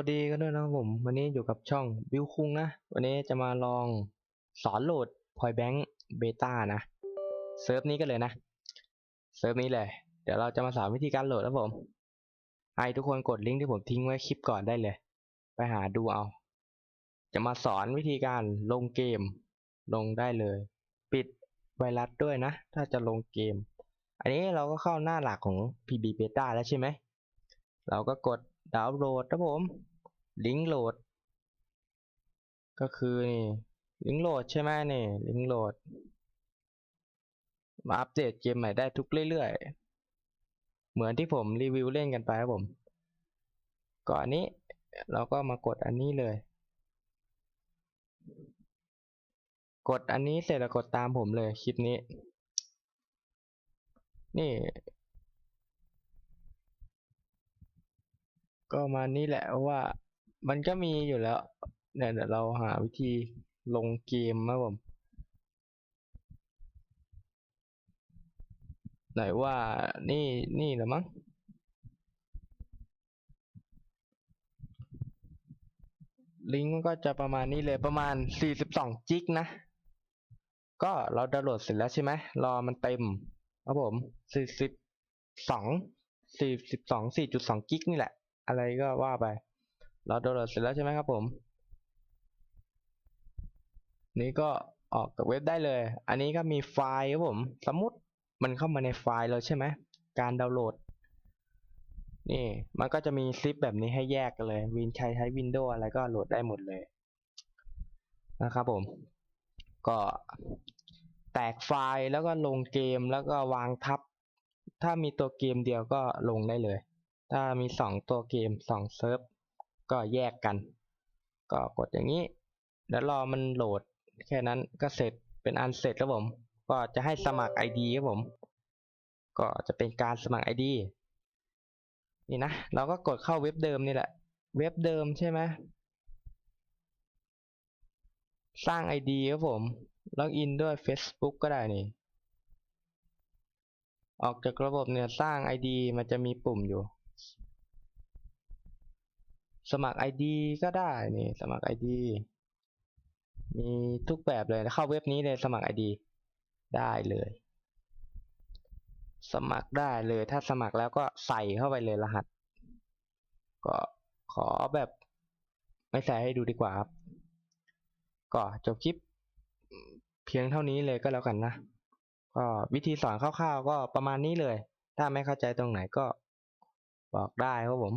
วัสดีกันด้วยนะครับผม วันนี้อยู่กับช่องบิวคุงนะ วันนี้จะมาลองสอนโหลด Point Bank Beta นะเซิร์ฟนี้กันเลยนะเซิร์ฟนี้เลย เดี๋ยวเราจะมาสอนวิธีการโหลดนะผมให้ทุกคนกดลิงก์ที่ผมทิ้งไว้คลิปก่อนได้เลย ไปหาดูเอา จะมาสอนวิธีการลงเกม ลงได้เลย ปิดไวรัสด้วยนะ ถ้าจะลงเกม อันนี้เราก็เข้าหน้าหลักของ PB Beta แล้วใช่ไหม เราก็กดดาวน์โหลดนะผม ลิงก์โหลด ก็คือนี่ลิงก์โหลดใช่ไหมนี่ลิงก์โหลด มาอัปเดตเกมใหม่ได้ทุกเรื่อยๆ เหมือนที่ผมรีวิวเล่นกันไปครับผมก่อนนี้เราก็มากดอันนี้เลย กดอันนี้เสร็จแล้วกดตามผมเลยคลิปนี้ นี่ ก็มานี่แหละว่า มันก็มีอยู่แล้วเนี่ยเดี๋ยวเราหาวิธีลงเกมครับผมไหนว่านี่นี่หรือมั้งลิงก์ก็จะประมาณนี้เลยประมาณ 42 จิกนะ ก็เราดาวน์โหลดเสร็จแล้วใช่ไหมรอมันเต็มครับผม 42 42 4.2 กิกนี่แหละ อะไรก็ว่าไป เราดาวน์โหลดเสร็จแล้วใช่ไหมครับผม นี่ก็ออกจากเว็บได้เลย อันนี้ก็มีไฟล์ครับผม สมมติมันเข้ามาในไฟล์เราใช่ไหม การดาวน์โหลด นี่ มันก็จะมีซิปแบบนี้ให้แยกกันเลย วินใช้ใช้วินโดว์อะไรก็โหลดได้หมดเลยนะครับผม ก็แตกไฟล์แล้วก็ลงเกมแล้วก็วางทับ ถ้ามีตัวเกมเดียวก็ลงได้เลย ถ้ามีสองตัวเกมสองเซิร์ฟ ก็แยกกัน ก็กดอย่างนี้แล้วรอมันโหลดแค่นั้นก็เสร็จเป็นอันเสร็จครับผม ก็จะให้สมัคร ID ครับผม ก็จะเป็นการสมัคร ID นี่นะเราก็กดเข้าเว็บเดิมนี่แหละ เว็บเดิมใช่ไหมสร้าง ID ครับผมล็อกอินด้วย Facebook ก็ได้นี่ ออกจากระบบเนี่ยสร้าง ID มันจะมีปุ่มอยู่ สมัคร ID ก็ได้นี่สมัคร ID มีทุกแบบเลยเข้าเว็บนี้เลยสมัคร ID ได้เลย สมัครได้เลย ถ้าสมัครแล้วก็ใส่เข้าไปเลยรหัส ก็ขอแบบไม่ใส่ให้ดูดีกว่าครับก็จบคลิปเพียงเท่านี้เลยก็แล้วกันนะก็วิธีสอนคร่าวๆก็ประมาณนี้เลย ถ้าไม่เข้าใจตรงไหนก็บอกได้ครับผม